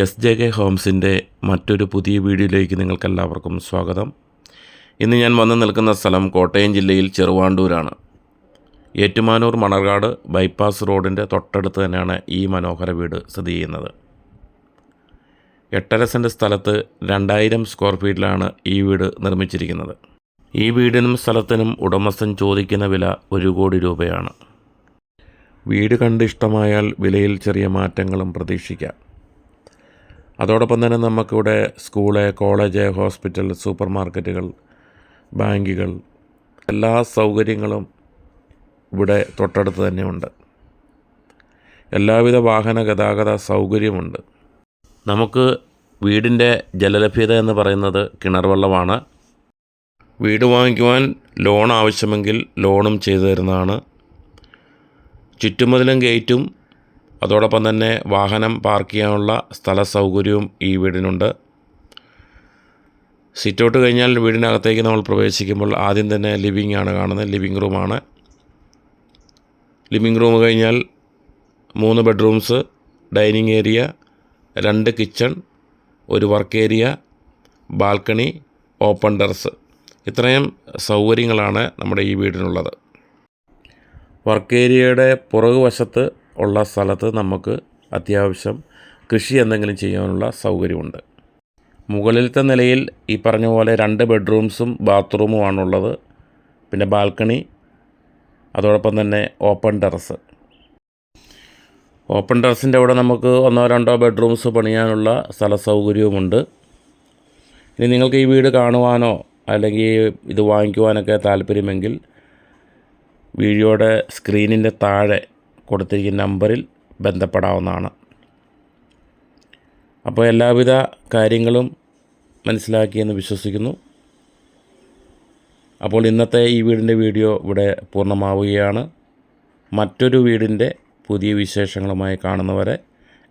S J K ഹോംസിന്റെ മറ്റൊരു പുതിയ വീഡിയോയിലേക്ക് നിങ്ങൾക്കെല്ലാവർക്കും സ്വാഗതം. ഇന്ന് ഞാൻ വന്നു നിൽക്കുന്ന സ്ഥലം കോട്ടയം ജില്ലയിൽ ചെറുവാണ്ടൂരാണ്. ഏറ്റുമാനൂർ മണർകാട് ബൈപ്പാസ് റോഡിന്റെ തൊട്ടടുത്ത് തന്നെയാണ് ഈ മനോഹര വീട് സ്ഥിതി ചെയ്യുന്നത്. എട്ടര സെന്റ് സ്ഥലത്ത് രണ്ടായിരം സ്ക്വയർ ഫീറ്റിലാണ് ഈ വീട് നിർമ്മിച്ചിരിക്കുന്നത്. ഈ വീടിനും സ്ഥലത്തിനും ഉടമസ്ഥൻ ചോദിക്കുന്ന വില ഒരു കോടി രൂപയാണ്. വീട് കണ്ട് ഇഷ്ടമായാൽ വിലയിൽ ചെറിയ മാറ്റങ്ങളും പ്രതീക്ഷിക്കാം. അതോടൊപ്പം തന്നെ നമുക്കിവിടെ സ്കൂൾ കോളേജ് ഹോസ്പിറ്റൽ സൂപ്പർ മാർക്കറ്റുകൾ ബാങ്കുകൾ എല്ലാ സൗകര്യങ്ങളും ഇവിടെ തൊട്ടടുത്ത് തന്നെ ഉണ്ട് എല്ലാവിധ വാഹന ഗതാഗത സൗകര്യമുണ്ട് നമുക്ക് വീടിന്റെ ജലലഭ്യത എന്ന് പറയുന്നത് കിണർ വെള്ളമാണ് വീട് വാങ്ങിക്കുവാൻ ലോൺ ആവശ്യമെങ്കിൽ ലോണും ചെയ്തു തരുന്നതാണ്. ചുറ്റുമതിലും ഗേറ്റും അതോടൊപ്പം തന്നെ വാഹനം പാർക്ക് ചെയ്യാനുള്ള സ്ഥല സൗകര്യവും ഈ വീടിനുണ്ട്. സിറ്റൗട്ട് കഴിഞ്ഞാൽ വീടിനകത്തേക്ക് നമ്മൾ പ്രവേശിക്കുമ്പോൾ ആദ്യം തന്നെ ലിവിങ് ആണ് കാണുന്നത്. ലിവിങ് റൂമാണ് ലിവിങ് റൂം കഴിഞ്ഞാൽ മൂന്ന് ബെഡ്റൂംസ് ഡൈനിങ് ഏരിയ രണ്ട് കിച്ചൺ ഒരു work area balcony open terrace ഇത്രയും സൗകര്യങ്ങളാണ് നമ്മുടെ ഈ വീടിനുള്ളത്. വർക്ക് ഏരിയയുടെ പുറകുവശത്ത് ഉള്ള സ്ഥലത്ത് നമുക്ക് അത്യാവശ്യം കൃഷി എന്തെങ്കിലും ചെയ്യാനുള്ള സൗകര്യമുണ്ട്. മുകളിലത്തെ നിലയിൽ ഈ പറഞ്ഞ പോലെ രണ്ട് ബെഡ്റൂംസും ബാത്റൂമുമാണുള്ളത്. പിന്നെ ബാൽക്കണി അതോടൊപ്പം തന്നെ ഓപ്പൺ ടെറസ്. ഓപ്പൺ ടെറസിന്റെ അവിടെ നമുക്ക് ഒന്നോ രണ്ടോ ബെഡ്റൂംസ് പണിയാനുള്ള സ്ഥല സൗകര്യവുമുണ്ട് ഇനി നിങ്ങൾക്ക് ഈ വീട് കാണുവാനോ അല്ലെങ്കിൽ ഇത് വാങ്ങിക്കുവാനൊക്കെ താല്പര്യമെങ്കിൽ വീഡിയോയുടെ സ്ക്രീനിന്റെ താഴെ കൊടുത്തിരിക്കുന്ന നമ്പറിൽ ബന്ധപ്പെടാവുന്നതാണ്. അപ്പോൾ എല്ലാവിധ കാര്യങ്ങളും മനസ്സിലാക്കിയെന്ന് വിശ്വസിക്കുന്നു. അപ്പോൾ ഇന്നത്തെ ഈ വീടിന്റെ വീഡിയോ ഇവിടെ പൂർണമാവുകയാണ്. മറ്റൊരു വീടിന്റെ പുതിയ വിശേഷങ്ങളുമായി കാണുന്നവരെ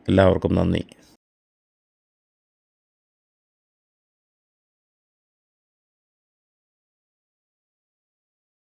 എല്ലാവർക്കും നന്ദി.